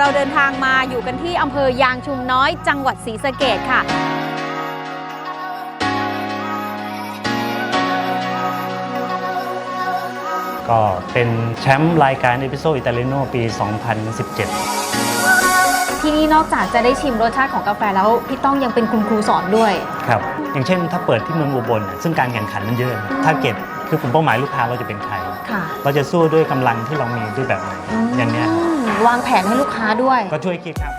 เราเดินทางมาอยู่กันที่อำเภอยางชุมน้อยจังหวัดศรีสะเกดค่ะ ก็เป็นแชมป์รายการเอพิโซดอิตาเลโนปี 2017 ที่นี่นอกจากจะได้ชิมรสชาติของกาแฟแล้วพี่ต้องยังเป็นคุณครูสอนด้วย ครับ อย่างเช่นถ้าเปิดที่เมืองอุบลน่ะซึ่งการแข่งขันมันเยอะ ถ้าเก็ตคือกลุ่มเป้าหมายลูกค้าเราจะเป็นใครค่ะเราจะสู้ด้วยกำลังที่เรามีด้วยแบบไหนอย่างเนี้ยครับม วางแผนให้ลูกค้าด้วย ก็ช่วยคิดครับ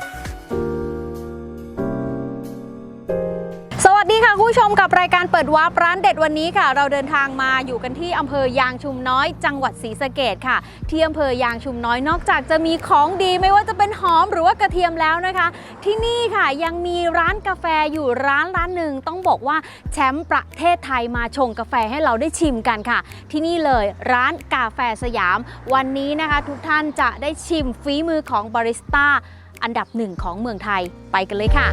ดีค่ะคุณผู้ชมกับรายการเปิดวาร์ปร้านเด็ดวันนี้ค่ะ เราเดินทางมาอยู่กันที่อำเภอยางชุมน้อย จังหวัดศรีสะเกดค่ะ ที่อำเภอยางชุมน้อยนอกจากจะมีของดีไม่ว่าจะเป็นหอมหรือว่ากระเทียมแล้วนะคะ ที่นี่ค่ะยังมีร้านกาแฟอยู่ร้านร้านหนึ่งต้องบอกว่าแชมป์ประเทศไทยมาชงกาแฟให้เราได้ชิมกันค่ะ ที่นี่เลยร้านกาแฟสยาม วันนี้นะคะ ทุกท่านจะได้ชิมฝีมือของบาริสต้าอันดับหนึ่งของเมืองไทยไปกันเลยค่ะ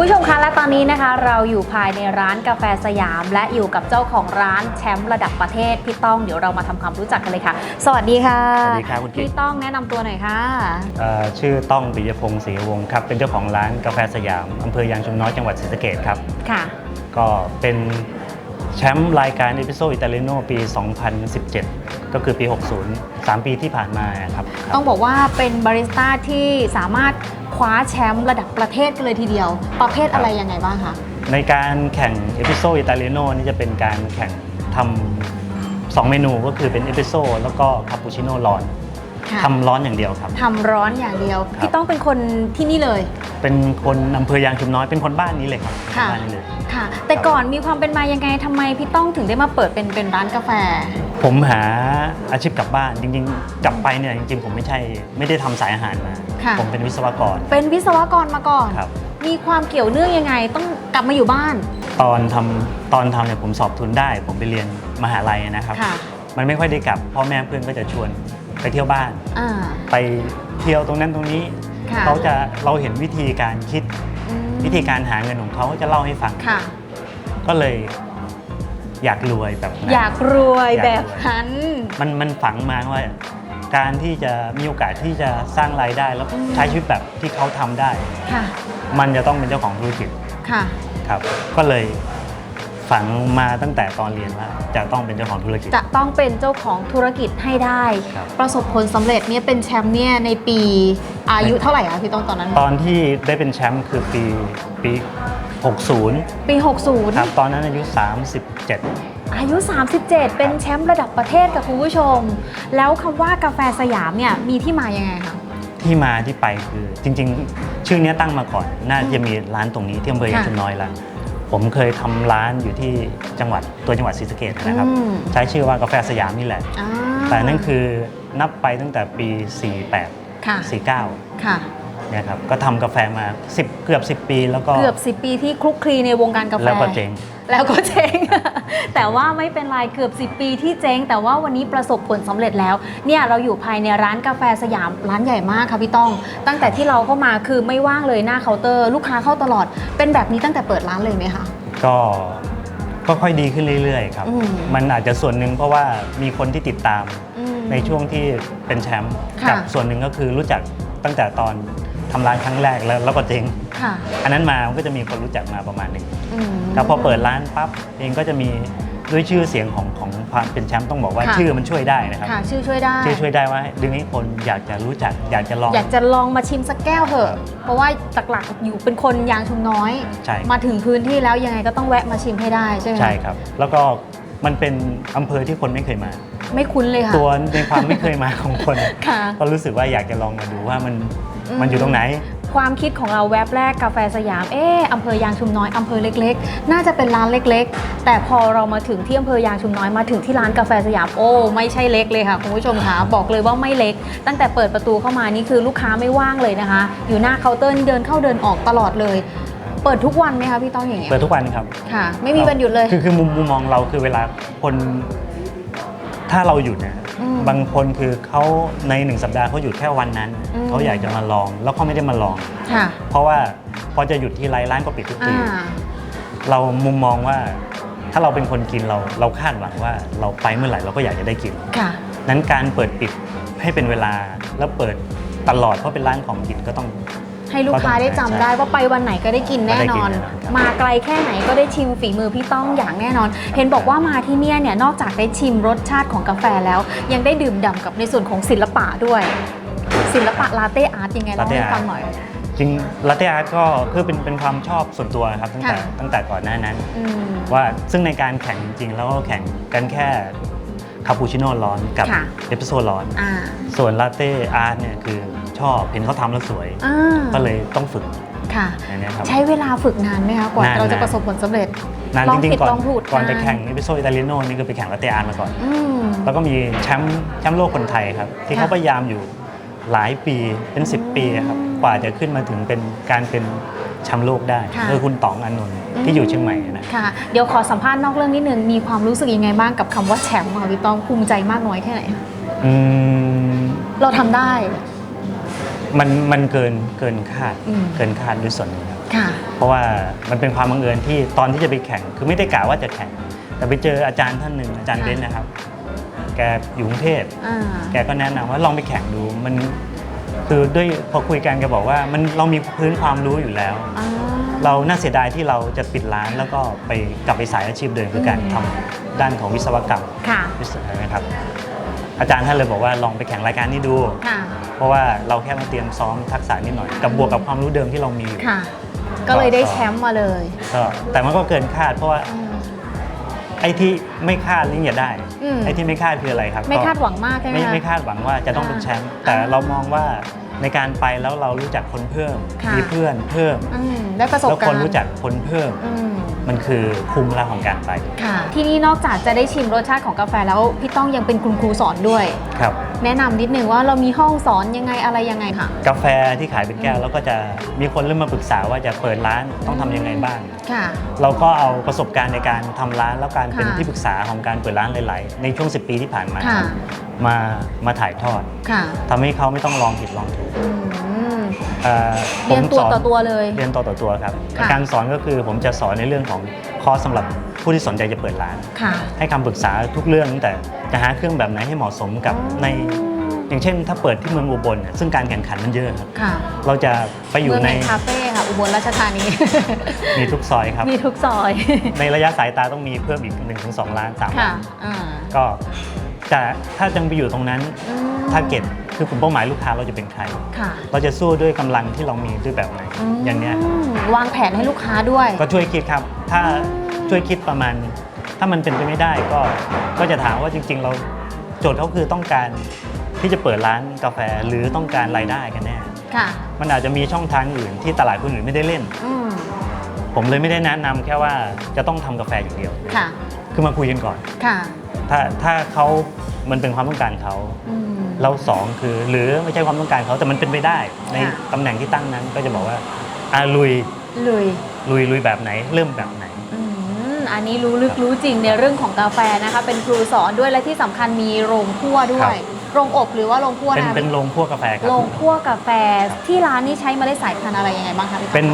คุณผู้ชมคะและตอนนี้นะคะเราอยู่ภายในร้านกาแฟสยาม และอยู่กับเจ้าของร้านแชมป์ระดับประเทศพี่ต้องเดี๋ยวเรามาทำความรู้จักกันเลยค่ะ สวัสดีค่ะสวัสดีครับคุณกิ๊กพี่ต้องแนะนำตัวหน่อยค่ะเอ่อชื่อต้องปิยพงศ์ศรีวงศ์ครับเป็นเจ้าของร้านกาแฟสยามอำเภอยางชุมน้อยจังหวัดศรีสะเกดครับค่ะ ก็เป็นแชมป์รายการเอพิโซดอิตาเลโนปี 2017 ก็คือปี 60 3 ปีที่ผ่านมาครับ ต้องบอกว่าเป็นบาริสต้าที่สามารถค ว้าแชมป์ระดับประเทศกันเลยทีเดียว ประเภทอะไรยังไงบ้างคะ ในการแข่งเอพิโซดอิตาเลโนนี่จะเป็นการแข่งทำสองเมนูก็คือเป็นเอพิโซดแล้วก็คาปูชิโน่ร้อนค่ะ ทำร้อนอย่างเดียวครับ ทำร้อนอย่างเดียวครับพี่ต้องเป็นคนที่นี่เลย เป็นคนอำเภอยางชุมน้อยเป็นคนบ้านนี้เลยครับค่ะ บ้านนี้เลย ค่ะ แต่ก่อนมีความเป็นมายังไงทำไมพี่ต้องถึงได้มาเปิดเป็นเป็นร้านกาแฟ ผมหาอาชีพกลับบ้านจริงๆ กลับไปเนี่ยจริงๆ ผมไม่ใช่ไม่ได้ทำสายอาหารมา ค่ะ ผมเป็นวิศวกร เป็นวิศวกรมาก่อน ครับ มีความเกี่ยวเนื่องยังไงต้องกลับมาอยู่บ้าน ตอนทำตอนทำเนี่ยผมสอบทุนได้ ผมไปเรียนมหาลัยนะครับ ค่ะ มันไม่ค่อยได้กลับพ่อแม่เพื่อนก็จะชวนไปเที่ยวบ้าน อ่า ไปเที่ยวตรงนั้นตรงนี้ ค่ะเขาจะเราเห็นวิธีการคิดอืมวิธีการหาเงินของเขาจะเล่าให้ฟัง ค่ะ ก็เลยอยากรวยแบบนั้น อยากรวยอยากรวย แบบนั้น มันมันฝังมาว่า การที่จะมีโอกาสที่จะสร้างรายได้แล้วอืม ใช้ชีวิตแบบที่เขาทำได้ ค่ะ มันจะต้องเป็นเจ้าของธุรกิจค่ะ ครับ ก็เลย ฝังมาตั้งแต่ตอนเรียนว่าจะต้องเป็นเจ้าของธุรกิจ จะต้องเป็นเจ้าของธุรกิจให้ได้ ครับ ประสบผลสำเร็จเนี่ยเป็นแชมป์เนี่ยในปีอายุเท่าไหร่คะพี่ต้องตอนนั้น ตอนที่ได้เป็นแชมป์คือปีปี 60 ปีครับ60ตอนนั้นอายุ 37 อายุ 37 เป็นแชมป์ระดับประเทศกับคุณผู้ชม แล้วคำว่ากาแฟสยามเนี่ยมีที่มายังไงคะ ที่มาที่ไปคือจริง ๆ ชื่อเนี้ยตั้งมาก่อน น่าจะมีร้านตรงนี้ที่อำเภอยางค่ะชุมน้อยแล้ว ผมเคยทำร้านอยู่ที่จังหวัดตัวจังหวัดศรีสะเกดนะครับ อืม ใช้ชื่อว่ากาแฟสยามนี่แหละ อ่าแต่นั่นคือนับไปตั้งแต่ปี 48 ค่ะ49ค่ะ เนี่ยครับก็ทำกาแฟมา 10 เกือบ 10 ปีแล้วก็เกือบ 10 ปีที่คลุกคลีในวงการกาแฟ แล้วก็เจ๊ง แล้วก็เจ๊ง แต่ว่าไม่เป็นไรเกือบ 10 ปีที่เจ๊ง แต่ว่าวันนี้ประสบผลสำเร็จแล้ว เนี่ยเราอยู่ภายในร้านกาแฟสยามร้านใหญ่มากค่ะพี่ต้อง ตั้งแต่ที่เราเข้ามาคือไม่ว่างเลยหน้าเคาน์เตอร์ ลูกค้าเข้าตลอด เป็นแบบนี้ตั้งแต่เปิดร้านเลยไหมคะ ก็ก็ค่อยดีขึ้นเรื่อยๆครับอืมมันอาจจะส่วนหนึ่งเพราะว่ามีคนที่ติดตามอืมในช่วงที่เป็นแชมป์ค่ะกัส่วนหนึ่งก็คือรู้จักตั้งแต่ตอน ทำร้านครั้งแรกแล้วแล้วก็เจ๊งค่ะอันนั้นมามันก็จะมีคนรู้จักมาประมาณหนึ่งอืมแต่พอเปิดร้านปั๊บเองก็จะมีด้วยชื่อเสียงของของความเป็นแชมป์ต้องบอกว่าค่ะ ชื่อมันช่วยได้นะครับค่ะชื่อช่วยได้ ชื่อช่วยได้ว่าดึงให้คนอยากจะรู้จักอยากจะลอง อยากจะลองมาชิมสักแก้วเถอะ เพราะว่าหลักๆอยู่เป็นคนยางชุมน้อย ใช่ มาถึงพื้นที่แล้วยังไงก็ต้องแวะมาชิมให้ได้ใช่ไหมคะใช่ครับ แล้วก็มันเป็นอำเภอที่คนไม่เคยมา ไม่คุ้นเลยค่ะตัวในความไม่เคยมาของคน ค่ะ ก็รู้สึกว่าอยากจะลองมาดูว่ามันอื มมันอยู่ตรงไหน ความคิดของเราแวบแรกกาแฟสยาม เอออำเภอยางชุมน้อยอำเภอเล็กๆ น่าจะเป็นร้านเล็กๆ แต่พอเรามาถึงที่อำเภอยางชุมน้อยมาถึงที่ร้านกาแฟสยามโอ้ไม่ใช่เล็กเลยค่ะคุณผู้ชมคะบอกเลยว่าไม่เล็ก ตั้งแต่เปิดประตูเข้ามานี่คือลูกค้าไม่ว่างเลยนะคะ อยู่หน้าเคาน์เตอร์นี่เดินเข้าเดินออกตลอดเลย เปิดทุกวันไหมคะพี่ต้องอย่างเงี้ยเปิดทุกวันครับค่ะ ไม่มีวันหยุดเลยคือคือมุมมุมมองเราคือเวลาคนถ้าเราหยุดเนี่ยอืม บางคนคือเขาในหนึ่งสัปดาห์เขาหยุดแค่วันนั้น อืม เขาอยากจะมาลอง แล้วเขาไม่ได้มาลอง ค่ะเพราะว่าพอจะหยุดที่ไรร้านก็ปิดทุกที อ่าเรามุมมองว่าถ้าเราเป็นคนกินเราเราคาดหวังว่าเราไปเมื่อไหร่เราก็อยากจะได้กิน ค่ะ นั้นการเปิดปิดให้เป็นเวลาแล้วเปิดตลอดเพราะเป็นร้านของกินก็ต้อง ให้ลูกค้าได้จำได้ว่าไปวันไหนก็ได้กินแน่นอน ก็ได้กินแน่นอนครับ มาไกลแค่ไหนก็ได้ชิมฝีมือพี่ต้องอย่างแน่นอน เห็นบอกว่ามาที่เนี่ยเนี่ยนอกจากได้ชิมรสชาติของกาแฟแล้ว ยังได้ดื่มด่ำกับในส่วนของศิลปะด้วย ศิลปะลาเต้อาร์ตยังไงเล่าให้ฟังหน่อย จริงลาเต้อาร์ตก็คือเป็นเป็นความชอบส่วนตัวครับตั้งแต่ค่ะ ตั้งแต่ก่อนหน้านั้น อืม ว่าซึ่งในการแข่งจริงๆแล้วก็แข่งกันแค่ คาปูชิโน่ร้อนกับค่ะ เอสเปรสโซ่ร้อน อ่าส่วนลาเต้อาร์ตเนี่ยคือชอบเห็นเขาทำแล้วสวย อ่าก็เลยต้องฝึกค่ะ อย่างเนี้ยครับ ใช้เวลาฝึกนานไหมคะกว่านาน เราจะนานประสบผลสำเร็จ นานลอจงริงผิดๆก่อนลองถูกก่อนจะนาน แข่งเอสเปรสโซ่อิตาลีโน่นี่คือไปแข่งลาเต้อาร์ตมาก่อน อืม แล้วก็มีแชมป์แชมป์โลกคนไทยครับ ที่ค่ะเขาพยายามอยู่หลายปีเป็น 10 ปีครับกว่าจะขึ้นมาถึงเป็นการเป็น แชมป์โลกได้ค่ะ คือคุณต๋องอานนท์ที่อยู่เชียงใหม่นะค่ะ เดี๋ยวขอสัมภาษณ์นอกเรื่องนิดนึง มีความรู้สึกยังไงบ้างกับคำว่าแชมป์ค่ะพี่ต้องภูมิใจมากน้อยแค่ไหนอืมเราทำได้ มันมันเกินเกินคาดอืม เกินคาดด้วยส่วนหนึงครับ ค่ะ เพราะว่ามันเป็นความบังเอิญที่ตอนที่จะไปแข่ง คือไม่ได้กะว่าจะแข่ง แต่ไปเจออาจารย์ท่านหนึ่งอาจารย์ค่ะ เบนซ์นะครับ แกอยู่กรุงเทพ อ่า แกก็แนะนำว่าลองไปแข่งดู มัน คือด้วยพอคุยกันแกบอกว่ามันเรามีพื้นความรู้อยู่แล้ว อ่า เราน่าเสียดายที่เราจะปิดร้านแล้วก็ไปกลับไปสายอาชีพเดิมคือการอืมทำด้านของวิศวกรรมค่ะ วิศวนะครับ อาจารย์ท่านเลยบอกว่าลองไปแข่งรายการนี้ดู ค่ะ เพราะว่าเราแค่มาเตรียมซ้อมทักษะนิดหน่อย กับบวกกับความรู้เดิมที่เรามีอยู่ ค่ะ ก็เลยได้แชมป์มาเลย ก็แต่มันก็เกินคาดเพราะว่าอืม ไอ้ที่ไม่คาดนี่อย่าได้ อืม ไอ้ที่ไม่คาดคืออะไรครับไม่ก็คาดหวังมากใช่ไหมไม่คะ ไม่คาดหวังว่าจะต้องเป็นแชมป์แต่เรามองว่าในการไปแล้วเรารู้จักคนเพิ่ม ค่ะ มีเพื่อนเพิ่ม อืมได้ประสบแล้วการณ์คนรู้จักคนเพิ่ม อืม มันคือคุ้มแล้วของการไปค่ะ ที่นี่นอกจากจะได้ชิมรสชาติของกาแฟแล้วพี่ต้องยังเป็นคุณครูสอนด้วย ครับ แนะนำนิดนึงว่าเรามีห้องสอนยังไงอะไรยังไงค่ะ กาแฟที่ขายเป็นแก้วแล้วก็จะมีคนเริ่มมาปรึกษาว่าจะเปิดร้านต้องทำยังไงบ้าง ค่ะ เราก็เอาประสบการณ์ในการทำร้านแล้วการเป็นค่ะ ที่ปรึกษาของการเปิดร้านหลายๆ ในช่วง 10 ปีที่ผ่านมา ค่ะมามาถ่ายทอดค่ะทำให้เขาไม่ต้องลองผิดลองถูก อืม เอ่อเรียนผมตัวสนต่อตัวเลยเรียนตัวต่อตัวครับ ค่ะ การสอนก็คือผมจะสอนในเรื่องของคอร์สสำหรับผู้ที่สนใจจะเปิดร้าน ค่ะ ให้คำปรึกษาทุกเรื่องตั้งแต่จะหาเครื่องแบบไหนให้เหมาะสมกับใน อย่างเช่น ถ้าเปิดที่เมืองอุบลเนี่ยซึ่งการแข่งขันมันเยอะครับ ค่ะเราจะไปอยู่เมืองในแห่งคาเฟ่ค่ะ อุบลราชธานี มีทุกซอยครับ มีทุกซอย ในระยะสายตาต้องมีเพิ่มอีก1-2ล้าน3ค่ะล้านอ่าก็จะถ้ายังไปอยู่ตรงนั้นอืม ทาร์เก็ต คือกลุ่มเป้าหมายลูกค้าเราจะเป็นใคร ค่ะเราจะสู้ด้วยกำลังที่เรามีด้วยแบบไหนมอย่างเนี้ยครับวางแผนให้ลูกค้าด้วย ก็ช่วยคิดครับ ถ้าช่วยคิดประมาณถ้ามันเป็นไปไม่ได้ก็ก็จะถามว่าจริง ๆ เราโจทย์เขาคือต้องการที่จะเปิดร้านกาแฟหรือต้องการรายได้กันแน่ ค่ะ มันอาจจะมีช่องทางอื่นที่ตลาดคนอื่นไม่ได้เล่น อืมผมเลยไม่ได้แนะนำแค่ว่าจะต้องทำกาแฟอย่างเดียว ค่ะ คือมาคุยกันก่อน ค่ะ ถ้าถ้าเขามันเป็นความต้องการเขา อืมแล้วสองคือหรือไม่ใช่ความต้องการเขาแต่มันเป็นไปได้ ในค่ะ ตำแหน่งที่ตั้งนั้นก็จะบอกว่าอาลุยเลยลุยลุยแบบไหน เริ่มแบบไหน อืมอันนี้รู้ลึกรู้จริงในเรื่องของกาแฟนะคะ เป็นครูสอนด้วยและที่สำคัญมีโรงคั่วด้วครัยบโรงอบหรือว่าโรงคั่วเป็นนะคะเป็นโรงคั่วกาแฟครับ โรงคั่วกาแฟที่ร้านนี้ใช้เมล็ดสายพันธุ์อะไรยังไงบ้างคะพี่เป็น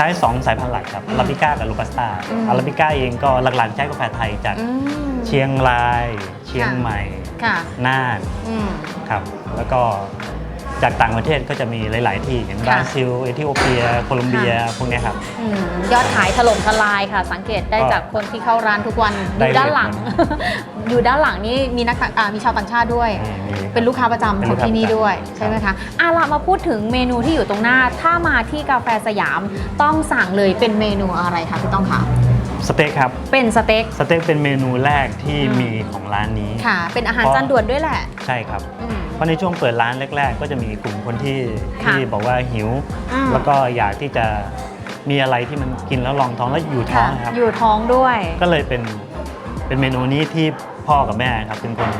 ใช้ 2 สายพันธุ์หลักครับอืมอาราบิก้ากับโรบัสต้าอืม อาราบิก้าเองก็หลักๆใช้กาแฟไทยจากอืม เชียงราย เชียงค่ะ ใหม่ ค่ะ น่านอืม ครับ แล้วก็จากต่างประเทศก็จะมีหลาย ๆ ที่อย่างบค่ะราซิล เอธิโอเปีย โคลอมเบีย พวกเนี้ยครับ อืมยอดขายถล่มทลายค่ะ สังเกตได้ก็จากคนที่เข้าร้านทุกวันอได้ยู่ด้านหลังเลย อยู่ด้านหลังนี่มีนักต่างอ่ามีชาวต่างชาติด้วยมีมีเป็นลูกค้าประจำเป็นขลูองกค้าที่นี่ประจำด้วยครับใช่ไหมคะอะละมาพูดถึงเมนูที่อยู่ตรงหน้า ถ้ามาที่กาแฟสยามต้องสั่งเลยเป็นเมนูอะไรคะพี่ต้องคะสเต็กครับ เป็นสเต็ก สเต็กเป็นเมนูแรกที่อืมมีของร้านนี้ ค่ะ เป็นอาหารเพราะจานด่วนด้วยแหละ ใช่ครับอืมเพราะในช่วงเปิดร้านแรก ๆ ก็จะมีกลุ่มคนที่ค่ะที่บอกว่าหิวอ่าแล้วก็อยากที่จะมีอะไรที่มันกินแล้วรองท้องแล้วอยู่ท้อค่ะงนะครับ อยู่ท้องด้วย ก็เลยเป็นเป็นเมนูนี้ที่ พ่อกับแม่ครับเป็นคน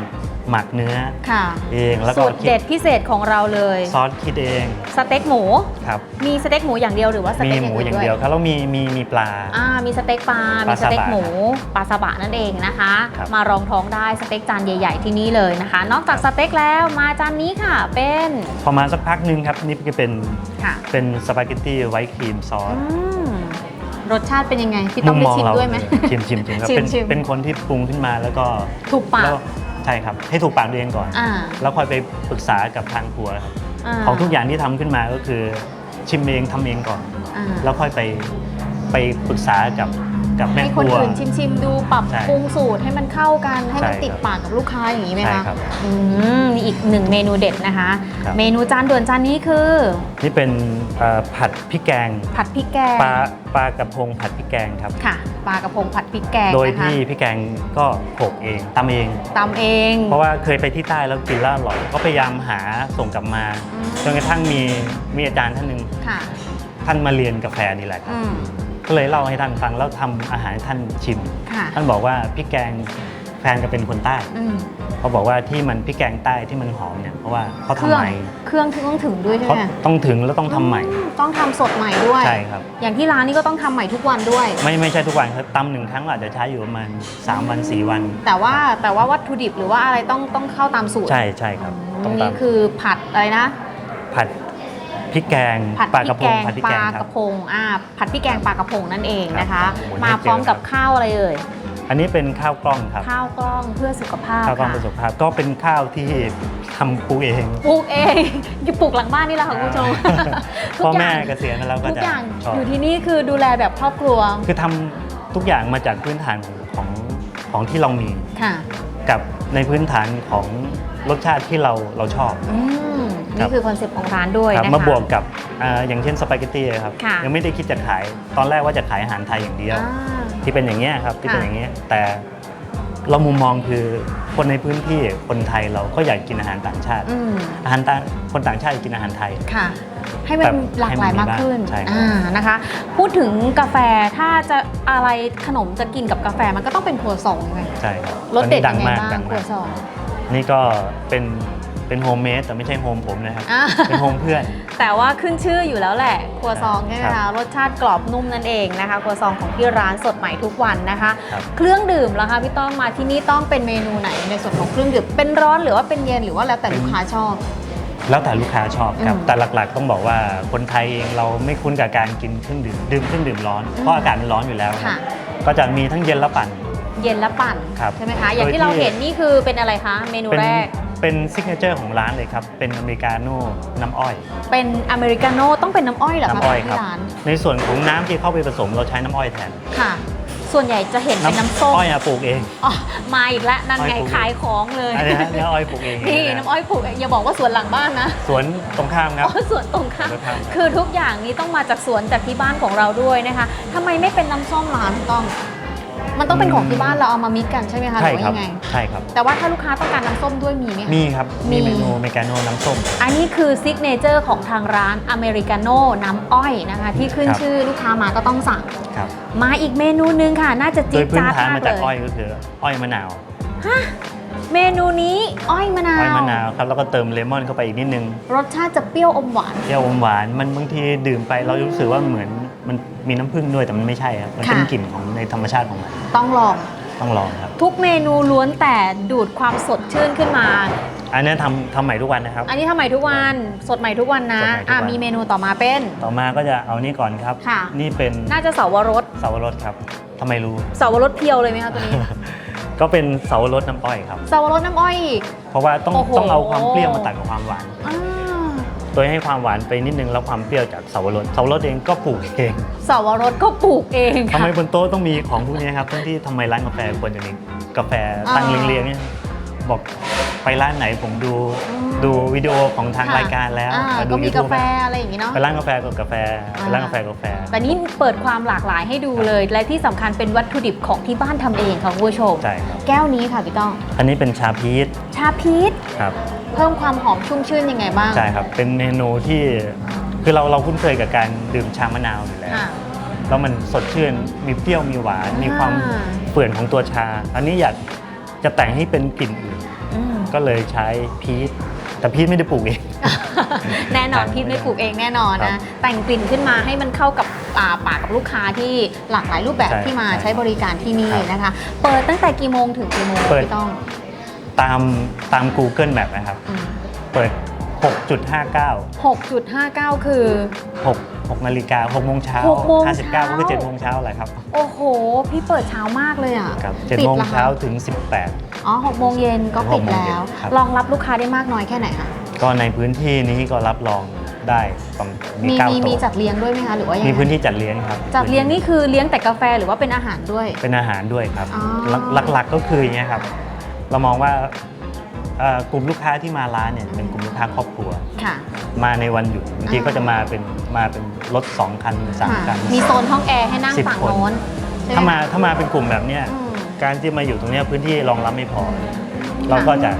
หมักเนื้อค่ะเองแล้วก็สูตรคิดเด็ดพิเศษของเราเลย ซอสคิดเองสเต็กหมู ครับมีสเต็กหมูอย่างเดียวหรือว่าสมีเต็กหอย่างมูอื่นอย่างด้วยเดียวครับแล้วมีมีมีปลา อ่ามีสเต็กปลา ปมีลาสเต็กซาบะหมูปลาซาบะนั่นเองนะคะ ครับ มารองท้องได้สเต็กจานใหญ่ ๆ ที่นี่เลยนะคะ นอกจากสเต็กแล้วมาจานนี้ค่ะเป็นพอมาสักพักหนึงครับนี่ก็เป็นค่ะเป็นเป็นสปาเกตตี้ไวท์ครีมซอส รสชาติเป็นยังไงพี่ต้องไปชิมด้วยไหม ชิมชิมชิมครับชิมเป็นชิมเป็นคนที่ปรุงขึ้นมาแล้วก็ถูกปากแล้วใช่ครับ ให้ถูกปากตัวเองก่อน อ่า แล้วค่อยไปปรึกษากับทางครัวครับาของทุกอย่างที่ทำขึ้นมาก็คือชิมเองทำเองก่อน อ่า แล้วค่อยไปไปปรึกษากับ กับแม่ให้คคนรัว อื่นชิมชิมๆดูปรับใช่ปรุงสูตรให้มันเข้ากันให้มันใช่ติดครับปากกับลูกค้าอย่างนี้ไหมใช่คะครับอืมนี่อีกหนึ่งเมนูเด็ดนะคะ ครับ เมนูจานด่วนจานนี้คือ นี่เป็นเอ่อผัดพริกแกงผัดพริกแกงปลาปลากระพงผัดพริกแกงครับ ค่ะปลากระพงผัดพริกแกงโดยนะคะที่พริกแกงก็โขลกเองตำเอง ตำเอง เพราะว่าเคยไปที่ใต้แล้วกินแล้วอร่อยก็พยายามหาส่งกลับมาอืม จนกระทั่งมีมีอาจารย์ท่านหนึ่งค่ะท่านมาเรียนกาแฟนี่แหละครับ อืม ก็เลยเล่าให้ท่านฟังแล้วทำอาหารให้ท่านชิมค่ะท่านบอกว่าพริกแกงแฟนก็เป็นคนใต้อืมเขาบอกว่าที่มันพริกแกงใต้ที่มันหอมเนี่ยเพราะว่าเขาเคทำรื่องใหม่เครื่องที่ต้องถึงด้วยใช่เขาไหมต้องถึงแล้วต้องทำใหม่อืต้องทำสดใหม่ด้วยใช่ครับอย่างที่ร้านนี้ก็ต้องทำใหม่ทุกวันด้วย ไม่ไม่ใช่ทุกวันครับตำหนึ่งครั้งอาจจะใช้อยู่ประมาณ3วัน4วัน แต่ว่าแต่ว่าวัตถุดิบหรือว่าอะไรต้องต้องเข้าตามสูตรใช่ใช่ครับอืมต้องนี่ตำคือผัดอะไรนะ ผัด พริกแกงผัดปลาพกริระกพแกงงผัดพริกปแกลางคกรับ ระพงอ่าผัดพริกแกงปลากระพงนั่นเองนะคะ ครับ มาพร้อมกับหมุนให้เจอครับข้าวอะไรเอ่ยอันนี้เป็นข้าวกล้องครับข้าวกล้องเพื่อสุขภาพข้าวกล้องค่ะประสบภาพก็เป็นข้าวที่ทำปลูกเองปลูกเองอยู่ปลูกหลังบ้านนี่แหละค่ะคุณผู้ชมทุกพ่ออแม่ย่างเกษียณแล้วก็ทุกจะอย่างชอบอยู่ที่นี่คือดูแลแบบครอบครัวคือทำทุกอย่างมาจากพื้นฐานของของของที่เรามี ค่ะกับในพื้นฐานของรสชาติที่เราเราชอบ อืมครั นี่บคือคอนเซ็ปต์ของร้านด้วยครับนะคะมาบวกกับอ่าอย่างเช่นสปาเกตตี้ครับค่ะยังไม่ได้คิดจะขายตอนแรกว่าจะขายอาหารไทยอย่างเดียวอ่าที่เป็นอย่างเงี้ยครับที่เป็นค่ะอย่างเงี้ยแต่เรามุมมองคือคนในพื้นที่คนไทยเราก็อยากกินอาหารต่างชาติอืมอาหารต่างคนต่างชาติอยากกินอาหารไทยค่ะ ให้มันแบบหลากหลายมากขึ้นให้มันมีบ้างใช่ครับอ่านะคะ พูดถึงกาแฟถ้าจะอะไรขนมจะกินกับกาแฟมันก็ต้องเป็นครัวซองไงใช่ครับรสเด็ดอันยันี้งไงมากบ้าดังงครัมาวกซองนี่ก็เป็น เป็นโฮมเมดแต่ไม่ใช่โฮมผมนะครับ อ่า เป็นโฮมเพื่อน แต่ว่าขึ้นชื่ออยู่แล้วแหละ ครัวซองใช่ไหมครัคะบรสชาติกรอบนุ่มนั่นเองนะคะ ครัวซองของที่ร้านสดใหม่ทุกวันนะคะ ครับ เครื่องดื่มล่ะคะพี่ต้องมาที่นี่ต้องเป็นเมนูไหนในส่วนของเครื่องดื่มเป็นร้อนหรือว่าเป็นเย็นหรือว่าแล้วแต่ลูกค้าชอบ แล้วแต่ลูกค้าชอบครับ อืมแต่หลักๆ ต้องบอกว่าคนไทยเองเราไม่คุ้นกับการกินเครื่องดื่มดื่มเครื่องดื่มร้อนอืมเพราะอากาศมันร้อนอยู่แล้วค่ะ ก็จะมีทั้งเย็นและปั่น เย็นและปั่นครับใช่ไหมคะ อย่างโดยที่เราที่เห็นนี่คือเป็นอะไรคะ เมนูเป็นแรก เป็นซิกเนเจอร์ของร้านเลยครับ เป็นอเมริกาโน่น้ำอ้อย เป็นอเมริกาโน่ต้องเป็นน้ำอ้อยเหรอคะน้ำอ้อยคที่รับร้านในส่วนของน้ำที่เข้าไปผสมเราใช้น้ำอ้อยแทนค่ะ ส่วนใหญ่จะเห็นเป็นน้ำส้มอ้อยอะปลูกเองอ๋อมาอีกแล้วนั่นไงอ้อยปลูกขายของเลยอันนี้ฮะเนี่ยอ้อยปลูกเองนี่ะน้ำอ้อยปลูกอย่าบอกว่าสวนหลังบ้านนะสวนตรงข้ามครับอ๋อสวนตรงข้ามสวนตรงข้ามครับคือทุกอย่างนี้ต้องมาจากสวนจากที่บ้านของเราด้วยนะคะทำไมไม่เป็นน้ำส้มร้านต้อง มันต้องเป็นของที่บ้านเราเอามามิกกันใช่ไหมคะหใช่รือว่าครับยังไง ใช่ครับ แต่ว่าถ้าลูกค้าต้องการน้ำส้มด้วยมีไหมคะ มีครับ มี มีเมนูอเมริกาโน่น้ำส้ม อันนี้คือซิกเนเจอร์ของทางร้านอเมริกาโน่น้ำอ้อยนะคะ ที่ขึ้นครับ ชื่อลูกค้ามาก็ต้องสั่ง ครับ มาอีกเมนูหนึงค่ะ น่าจะโดจี๊ยดพื้นจ๊าดฐานมากมาเลจากอ้อยยก็คืออ้อยมะนาวฮะเมนูนี้อ้อยมะนาวอ้อยมะนาวครับ แล้วก็เติมเลมอนเข้าไปอีกนิดนึงรสชาติจะเปรี้ยวอมหวาน เปรี้ยวอมหวาน มันบางทีดื่มไปเรารู้สึกว่าเหมือน มันมีน้ำผึ้งด้วยแต่มันไม่ใช่ครับ มันเป็นค่ะ กลิ่นของในธรรมชาติของมันต้องลอง ต้องลองครับ ทุกเมนูล้วนแต่ดูดความสดชื่นขึ้นมา อันนี้ทำทำใหม่ทุกวันนะครับ อันนี้ทำใหม่ทุกวัน สดใหม่ทุกวันนะสดใหม่ทุกวัน อะมีเมนูต่อมาเป็น ต่อมาก็จะเอานี่ก่อนครับ ค่ะ นี่เป็นน่าจะเสาวรสเสาวรสครับทำไมรู้ เสาวรสเพียวเลยไหมคะตัวนี้ ก็เป็นเสาวรสน้ำอ้อยครับ เสาวรสน้ำอ้อยอีก เพราะว่าต้องโอ้โห ต้องเอาความเปรี้ยวมาตัดกับความหวาน อ่า โดยให้ความหวานไปนิดนึงแล้วความเปรี้ยวจากเสาวรสเสาวรสเองก็ปลูกเองเสาวรสก็ปลูกเองทำไมค่ะบนโต๊ะต้องมีของพวกนี้ครับทั้งที่ทำไมร้านกาแฟควรจะมีกาแฟตั้งอ่าเรียงๆเนี่ยบอกไปร้านไหนผมดูอืม ดูวิดีโอของทางค่ะรายการแล้วอ่ามาดู ก็มี YouTube กาแฟอะไรอย่างงี้เนาะ ไปร้านกาแฟกับกาแฟไปร้านกาแฟกาแฟ แต่นี่เปิดความหลากหลายให้ดูเลย และที่สำคัญเป็นวัตถุดิบของที่บ้านทำเองค่ะคุณผู้ชม ใช่ครับ แก้วนี้ค่ะพี่ต้อง อันนี้เป็นชาพีชชาพีชครับ เพิ่มความหอมชุ่มชื่นยังไงบ้าง ใช่ครับ เป็นเมนูที่คือเราเราคุ้นเคยกับการดื่มชามะนาวอยู่แล้ว ค่ะ แล้วมันสดชื่น มีเปรี้ยว มีหวาน มีความอ่า เปื่อนของตัวชา อันนี้อยากจะแต่งให้เป็นกลิ่นอื่น อืม ก็เลยใช้พีช แต่พีชไม่ได้ปลูกเอง แน่นอนใช่พี่ไม่ปลูกเองแน่นอนครันะ บแต่งกลิ่นขึ้นมาให้มันเข้ากับอ่าปากกับลูกค้าที่หลากหลายรูปแบบใช่ที่มาใช่ใช้บริการที่นี่ครับนะคะ เปิดตั้งแต่กี่โมงถึงกี่โมงเปิด พี่ต้อง ตามตาม Google Map นะครับอืมเปิด 6.59 6.59 คือ 6 6นาฬิกา6โมงเช้าหกโมง59เช้าก็คือ7โมงเช้าแหละครับโอ้โห พี่เปิดเช้ามากเลยอะครับปิด7โมงหรอคะเช้าถึง 18 อ๋อ6โมงเย็นก็ปิดหกโมงแล้เย็วนครับ รองรับลูกค้าได้มากน้อยแค่ไหนคะ ก็ในพื้นที่นี้ก็รับรองได้ประมาณมีมีเก้ามีโต๊มีจัะดเลี้ยงด้วยไหมคะ หรือว่ายังมีไงพื้นที่จัดเลี้ยงครับจัดเลี้ยงนี่คือเลี้ยงแต่กาแฟหรือว่าเป็นอาหารด้วย เป็นอาหารด้วยครับ อ๋อ หลักหลักๆก็คืออย่างเงี้ยครับ เรามองว่าเอ่อกลุ่มลูกค้าที่มาร้านเนี่ยเป็นกลุ่มลูกค้าครอบครัว ค่ะ มาในวันหยุดบางทีอ่าก็จะมาเป็นมาเป็นรถสองคันสามค่ะคัน มีโซนห้องแอร์ให้นั่งสิบฝั่งคน โน้นใช่ไหถ้ามาถ้ามาเป็นกลุ่มแบบเนี้ยอืม การที่มาอยู่ตรงเนี้ยพื้นที่รองรับไม่พอ เราก็จะ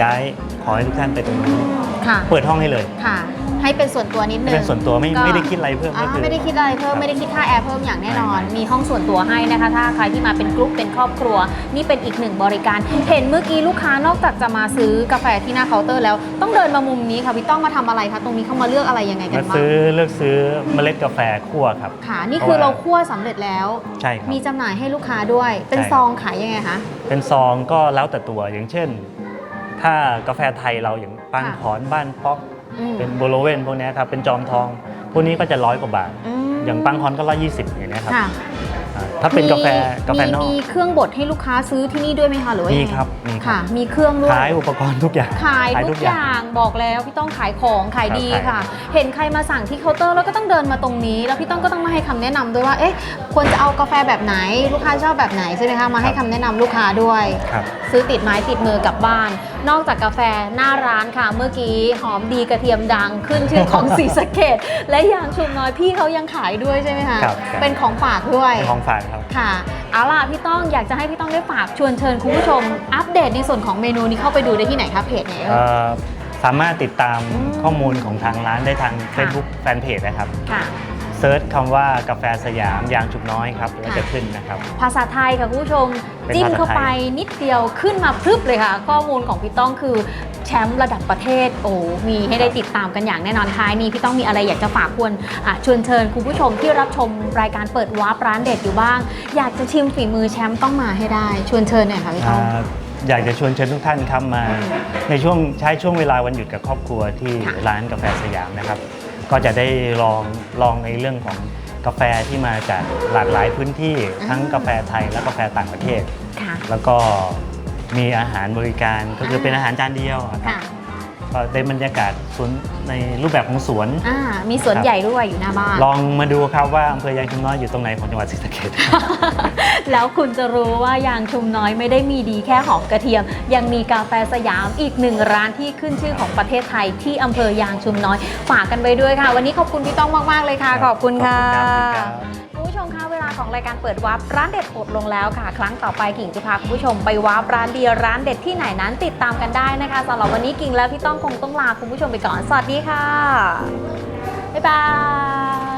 ย้ายขอให้ทุกท่านไปตรงนี้นค่ะ เปิดห้องให้เลย ค่ะ ให้เป็นส่วนตัวนิดนึงเป็นส่วนตัวไม่ก็ไม่ได้คิดอะไรเพิ่มอ่าก็คือ ไม่ได้คิดอะไรเพิ่มครับไม่ได้คิดค่าแอร์เพิ่มอย่างแน่นอนไม่มีห้องส่วนตัวให้นะคะ ถ้าใครที่มาเป็นกลุ่มเป็นครอบครัว นี่เป็นอีกหนึ่งบริการ เห็นเมื่อกี้ลูกค้านอกจากจะมาซื้อกาแฟที่หน้าเคาน์เตอร์แล้ว ต้องเดินมามุมนี้ค่ะพี่ต้องมาทำอะไรคะตรงนี้เขามาเลือกอะไรยังไงกันมาบ้างซื้อเลือกซื้อเมล็ดกาแฟคั่วครับ ค่ะ นี่คือเราคั่วสำเร็จแล้ว ใช่ครับ มีจำหน่ายให้ลูกค้าด้วย เป็นใช่ครับ ซองขายยังไงคะ เป็นซองก็แล้วแต่ตัวอย่างเช่น ถ้ากาแฟไทยเราอย่างปังค่ะ ขอนบ้านป๊อกอืม เป็นโบโลเวนพวกเนี้ยครับเป็นจอมทอง พวกนี้ก็จะร้อยกว่าบาทมอย่างปังคอนก็ร้อยยี่สิบอย่างเนี้ยครับค่ะอ่า ถ้าเป็นกาแฟกาแฟนอก มีเครื่องบดให้ลูกค้าซื้อที่นี่ด้วยไหมคะหรือว่ามียังไงครับมีครับ ค่ะ มีเครื่องด้วย ขายอุปกรณ์ทุกอย่าง ขายทุกอย่างบอกแล้วพี่ต้องขายของขายดีครับค่ะ เห็นใครมาสั่งที่เคาน์เตอร์แล้วก็ต้องเดินมาตรงนี้ แล้วพี่ต้องก็ต้องมาให้คำแนะนำด้วยว่าเอ๊ะควรจะเอากาแฟแบบไหน ลูกค้าชอบแบบไหนใช่ไหมคะมาให้คำแนะนำลูกค้าด้วยครับซื้อติดไม้ติดมือกลับบ้าน นอกจากกาแฟหน้าร้านค่ะ เมื่อกี้หอมดีกระเทียมดังขึ้นชื่อของศรีสะเกดและยางชุมน้อยพี่เขายังขายด้วยใช่ไหมคะครับครับเป็นของฝากด้วยเป็นของฝากครับ ค่ะเอาล่ะพี่ต้องอยากจะให้พี่ต้องได้ฝากชวนเชิญคุณผู้ชม อัปเดตในส่วนของเมนูนี้เข้าไปดูได้ที่ไหนคะเพจไหนเอ่ยเอ่อสามารถติดตามอืมข้อมูลของทางร้านได้ทางค่ะ Facebook แฟนเพจนะครับ ค่ะเซิร์ชคำว่ากาแฟสยามยางจุกน้อยครับแล้วค่ะจะขึ้นนะครับ ภาษาไทยค่ะคุณผู้ชมเป็นจิ้มภาษาเข้าไปไทยนิดเดียวขึ้นมาพรึบเลยค่ะ ข้อมูลของพี่ต้องคือแชมป์ระดับประเทศโอ้มีให้ได้ติดตามกันอย่างแน่นอนท้ายนี้พี่ต้องมีอะไรอยากจะฝากควรอะชวนเชิญคุณผู้ชมที่รับชมรายการเปิดวาร์ปร้านเด็ดอยู่บ้าง อยากจะชิมฝีมือแชมป์ต้องมาให้ได้ชวนเชิญหน่อยค่ะพี่ต้องอ่าอยากจะชวนเชิญทุกท่านครับมา ในช่วงใช้ช่วงเวลาวันหยุดกับครอบครัวที่ค่ะร้านกาแฟสยามนะครับ ก็จะได้ลองลองในเรื่องของกาแฟที่มาจากหลากหลายพื้นที่ทั้งกาแฟไทยและกาแฟต่างประเทศ ค่ะ แล้วก็มีอาหารบริการก็คือเป็นอาหารจานเดียวอะครับ ค่ะ ก็ได้บรรยากาศสวนในรูปแบบของสวน อ่ามีสวนครับใหญ่ด้วยอยู่หน้าบ้าน ลองมาดูครับว่าอำเภอยางชุมน้อยอยู่ตรงไหนของจังหวัดศรีสะเกษ แล้วคุณจะรู้ว่ายางชุมน้อยไม่ได้มีดีแค่หอมกระเทียม ยังมีกาแฟสยามอีกหนึ่งร้านที่ขึ้นชื่อของประเทศไทยที่อำเภอยางชุมน้อย ฝากกันไปด้วยค่ะ วันนี้ขอบคุณพี่ต้องมากๆเลยค่ะ ขอบคุณค่ะ ขอบคุณครับ ของรายการเปิดวาร์ปร้านเด็ดอดลงแล้วค่ะ ครั้งต่อไปกิ่งจะพาคุณผู้ชมไปวาร์ปร้านเดียร้านเด็ดที่ไหนนั้นติดตามกันได้นะคะสำหรับวันนี้กิ่งและพี่ต้องคงต้องลาคุณผู้ชมไปก่อน สวัสดีค่ะ บ๊ายบาย